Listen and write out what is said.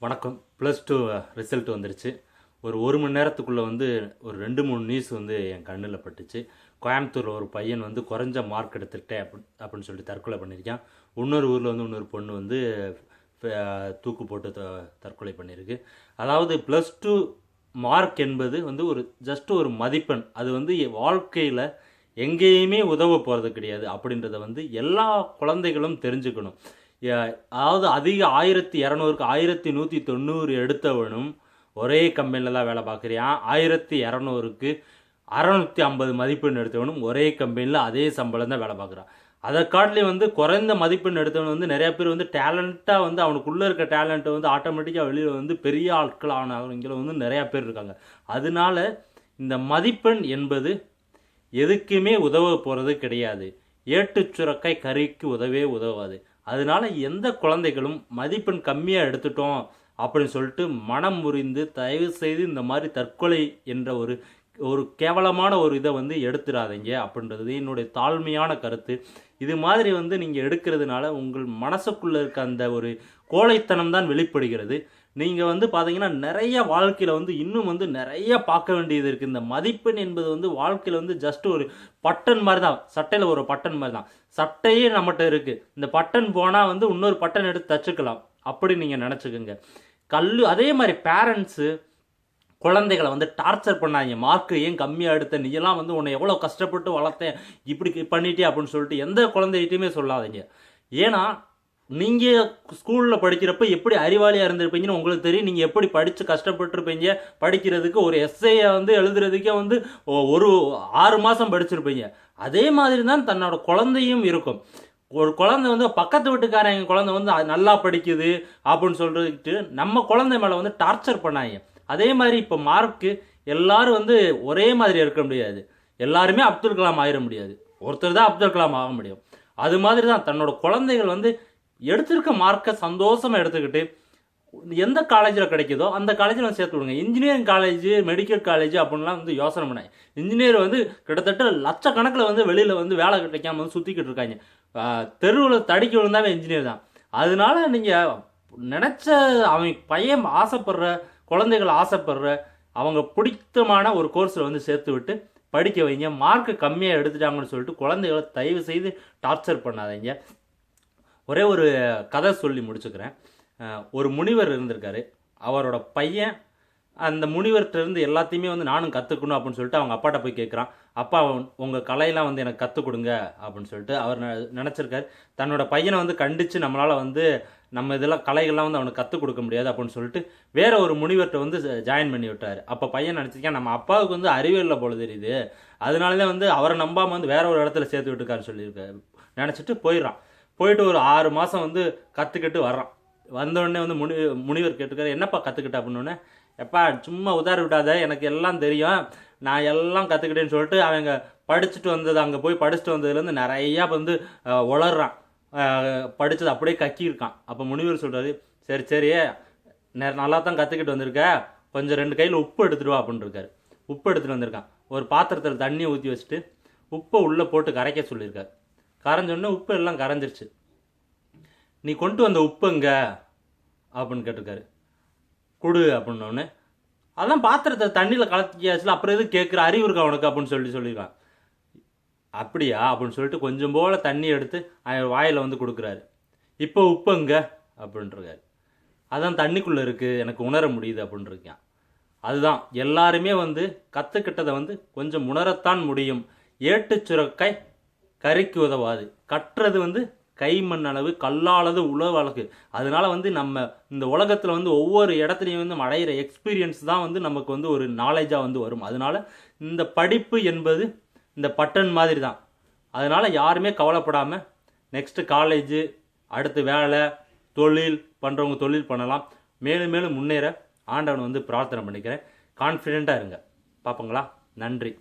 வணக்கம். Plus two result வந்துருச்சு. ஒரு ஒரு மணி நேரத்துக்குள்ளே வந்து ஒரு ரெண்டு மூணு நியூஸ் வந்து என் கண்ணில் பட்டுச்சு. கோயம்புத்தூரில் ஒரு பையன் வந்து குறைஞ்ச மார்க் எடுத்துக்கிட்டேன் அப்படி அப்படின்னு சொல்லிட்டு தற்கொலை பண்ணியிருக்கான் இன்னொரு ஊரில் வந்து இன்னொரு பொண்ணு வந்து தூக்கு போட்டு த- தற்கொலை பண்ணியிருக்கு அதாவது ப்ளஸ் டூ மார்க் என்பது வந்து ஒரு ஜஸ்ட் ஒரு மதிப்பெண். அது வந்து வாழ்க்கையில் எங்கேயுமே உதவ போகிறது கிடையாது. அப்படின்றத வந்து எல்லா குழந்தைகளும் தெரிஞ்சுக்கணும். அதாவது அதிக ஆயிரத்தி இரநூறுக்கு ஆயிரத்தி நூற்றி தொண்ணூறு எடுத்தவனும் ஒரே கம்பெனியில் தான் வேலை பார்க்குறியான் ஆயிரத்தி இரநூறுக்கு அறநூற்றி ஐம்பது மதிப்பெண் எடுத்தவனும் ஒரே கம்பெனியில் அதே சம்பளம் தான் வேலை பார்க்குறான் அதை காட்டிலையும் வந்து குறைந்த மதிப்பெண் எடுத்தவன் வந்து நிறையா பேர் வந்து டேலண்ட்டாக வந்து அவனுக்குள்ளே இருக்க டேலண்ட்டை வந்து ஆட்டோமேட்டிக்காக வெளியில் வந்து பெரிய ஆட்கள் ஆனவங்கள வந்து நிறையா பேர் இருக்காங்க. அதனால இந்த மதிப்பெண் என்பது எதுக்குமே உதவ போகிறது கிடையாது. ஏட்டு சுரக்காய் கறிக்கு உதவே உதவாது. அதனால எந்த குழந்தைகளும் மதிப்பெண் கம்மியாக எடுத்துட்டோம் அப்படின்னு சொல்லிட்டு மனம் முறிந்து தயவு செய்து இந்த மாதிரி தற்கொலை என்ற ஒரு ஒரு கேவலமான ஒரு இதை வந்து எடுத்துடாதீங்க அப்படின்றது என்னுடைய தாழ்மையான கருத்து. இது மாதிரி வந்து நீங்கள் எடுக்கிறதுனால உங்கள் மனசுக்குள்ளே இருக்க அந்த ஒரு கோழைத்தனம் தான் வெளிப்படுகிறது. நீங்கள் வந்து பார்த்தீங்கன்னா நிறைய வாழ்க்கையில் வந்து இன்னும் வந்து நிறைய பார்க்க வேண்டியது இருக்குது இந்த மதிப்பெண் என்பது வந்து வாழ்க்கையில் வந்து ஜஸ்ட் ஒரு பட்டன் மாதிரி தான். சட்டையில் ஒரு பட்டன் மாதிரி தான். சட்டையே நம்மகிட்ட இருக்குது இந்த பட்டன் போனால் வந்து இன்னொரு பட்டன் எடுத்து தச்சுக்கலாம். அப்படி நீங்கள் நினச்சிக்கோங்க. கல் அதே மாதிரி பேரண்ட்ஸு குழந்தைகளை வந்து டார்ச்சர் பண்ணாங்க மார்க் ஏன் கம்மியாக எடுத்த? நீயெல்லாம் வந்து உன்னை எவ்வளோ கஷ்டப்பட்டு வளர்த்தேன்? இப்படி பண்ணிட்டே அப்படின்னு சொல்லிட்டு எந்த குழந்தைகிட்டையுமே சொல்லாதீங்க. ஏன்னா நீங்கள் ஸ்கூலில் படிக்கிறப்ப எப்படி அறிவாளியாக இருந்திருப்பீங்கன்னு உங்களுக்கு தெரியும். நீங்கள் எப்படி படித்து கஷ்டப்பட்டுருப்பீங்க? படிக்கிறதுக்கு ஒரு எஸ்ஐயை வந்து எழுதுறதுக்கே வந்து ஒரு ஆறு மாதம் படிச்சிருப்பீங்க. அதே மாதிரி தான் தன்னோட குழந்தையும் இருக்கும். ஒரு குழந்தை வந்து பக்கத்து வீட்டுக்காரங்க குழந்தை வந்து அது நல்லா படிக்குது அப்படின்னு சொல்லிட்டு நம்ம குழந்தை மேலே வந்து டார்ச்சர் பண்ணாங்க. அதே மாதிரி இப்போ மார்க்கு எல்லாரும் வந்து ஒரே மாதிரி இருக்க முடியாது. எல்லாருமே அப்துல் கலாம் ஆயிட முடியாது. ஒருத்தர் தான் அப்துல் கலாம் ஆக முடியும். அது மாதிரி தான் தன்னோட குழந்தைகள் வந்து எடுத்திருக்க மார்க்கை சந்தோஷமாக எடுத்துக்கிட்டு எந்த காலேஜில் கிடைக்குதோ அந்த காலேஜில் வந்து சேர்த்து விடுங்க. இன்ஜினியரிங் காலேஜ் மெடிக்கல் காலேஜ் அப்படின்லாம் வந்து யோசனை பண்ணாங்க. இன்ஜினியர் வந்து கிட்டத்தட்ட லட்சக்கணக்கில் வந்து வெளியில் வந்து வேலை கிடைக்காம வந்து சுற்றிக்கிட்டு இருக்காங்க. தெருவில் தடிக்க விழுந்தாவே இன்ஜினியர் தான். அதனால நீங்கள் நினச்ச அவன் பையன் ஆசைப்படுற குழந்தைகள் ஆசைப்படுற அவங்க பிடித்தமான ஒரு கோர்ஸில் வந்து சேர்த்து விட்டு படிக்க வைங்க. மார்க்கு கம்மியாக எடுத்துட்டாங்கன்னு சொல்லிட்டு குழந்தைகளை தயவு செய்து டார்ச்சர் பண்ணாதீங்க. ஒரே ஒரு கதை சொல்லி முடிச்சுக்கிறேன். ஒரு முனிவர் இருந்திருக்காரு. அவரோட பையன் அந்த முனிவர்கிட்ட இருந்து எல்லாத்தையுமே வந்து நானும் கற்றுக்கணும் அப்படின்னு சொல்லிட்டு அவங்க அப்பாட்ட போய் கேட்குறான் அப்பா உங்கள் கலையெல்லாம் வந்து எனக்கு கற்றுக் கொடுங்க அப்படின்னு சொல்லிட்டு அவர் நினச்சிருக்காரு. தன்னோட பையனை வந்து கண்டித்து நம்மளால் வந்து நம்ம இதெல்லாம் கலைகள்லாம் வந்து அவனுக்கு கற்றுக் கொடுக்க முடியாது அப்படின்னு சொல்லிட்டு வேற ஒரு முனிவர்கிட்ட வந்து ஜாயின் பண்ணி விட்டார். அப்போ பையன் நினச்சிருக்கேன் நம்ம அப்பாவுக்கு வந்து அறிவியலில் போல தெரியுது. அதனால தான் வந்து அவரை நம்பாமல் வந்து வேற ஒரு இடத்துல சேர்த்து விட்டுருக்காருன்னு சொல்லியிருக்காரு. நினச்சிட்டு போயிடுறான். போயிட்டு ஒரு ஆறு மாதம் வந்து கற்றுக்கிட்டு வர்றான். வந்தோடனே வந்து முனி முனிவர் கேட்டுக்காரு என்னப்பா கற்றுக்கிட்ட அப்படின்னோடனே எப்பா சும்மா உதார விடாத எனக்கு எல்லாம் தெரியும். நான் எல்லாம் கற்றுக்கிட்டேன்னு சொல்லிட்டு அவங்க படிச்சுட்டு வந்தது அங்கே போய் படிச்சுட்டு வந்ததுலேருந்து நிறையா வந்து அஹ், உளறான் அப்படியே கக்கியிருக்கான். அப்போ முனிவர் சொல்கிறாரு சரி சரி நல்லா தான் கற்றுக்கிட்டு வந்திருக்க. கொஞ்சம் ரெண்டு கையில் உப்பு எடுத்துட்டு வா அப்படின்னு உப்பு எடுத்துகிட்டு வந்திருக்கான். ஒரு பாத்திரத்தில் தண்ணியை ஊற்றி வச்சுட்டு உப்பை உள்ளே போட்டு கரைக்க சொல்லியிருக்காரு. கரைஞ்சோடனே உப்பு எல்லாம் கரைஞ்சிருச்சு. நீ கொண்டு வந்த உப்பு எங்க? அப்படின்னு கேட்டிருக்காரு. கொடு அப்படின்னோடனே அதான் பாத்திரத்தை தண்ணியில் கலக்கியாச்சுல அப்புறம் எதுவும் கேட்குற அறிவு இருக்கா உனக்கு? அப்படின்னு சொல்லி சொல்லியிருக்கான். அப்படியா? அப்படின்னு சொல்லிட்டு கொஞ்சம் போல தண்ணி எடுத்து அவன் வாயில் வந்து கொடுக்குறாரு. இப்போ உப்பு எங்க? அப்படின்ட்டுருக்காரு அதான் தண்ணிக்குள்ளே இருக்குது எனக்கு உணர முடியுது அப்படின்னு இருக்கான். அதுதான். எல்லாருமே வந்து கற்றுக்கிட்டதை வந்து கொஞ்சம் உணரத்தான் முடியும். ஏட்டு சுரக்காய் கறிக்கு உதவாது. கட்டுறது வந்து கைமண் அளவு கல்லாலது உழவு அழகு. அதனால வந்து நம்ம இந்த உலகத்தில் வந்து ஒவ்வொரு இடத்துலையும் வந்து அடையிற எக்ஸ்பீரியன்ஸ் தான் வந்து நமக்கு வந்து ஒரு நாலேஜாக வந்து வரும். அதனால இந்த படிப்பு என்பது இந்த பட்டன் மாதிரி தான். அதனால் யாருமே கவலைப்படாமல் நெக்ஸ்ட்டு காலேஜு அடுத்து வேலை தொழில் பண்ணுறவங்க தொழில் பண்ணலாம். மேலும் மேலும் முன்னேற ஆண்டவன் வந்து பிரார்த்தனை பண்ணிக்கிறேன். கான்ஃபிடெண்ட்டாக இருங்க. பார்ப்போங்களா? நன்றி.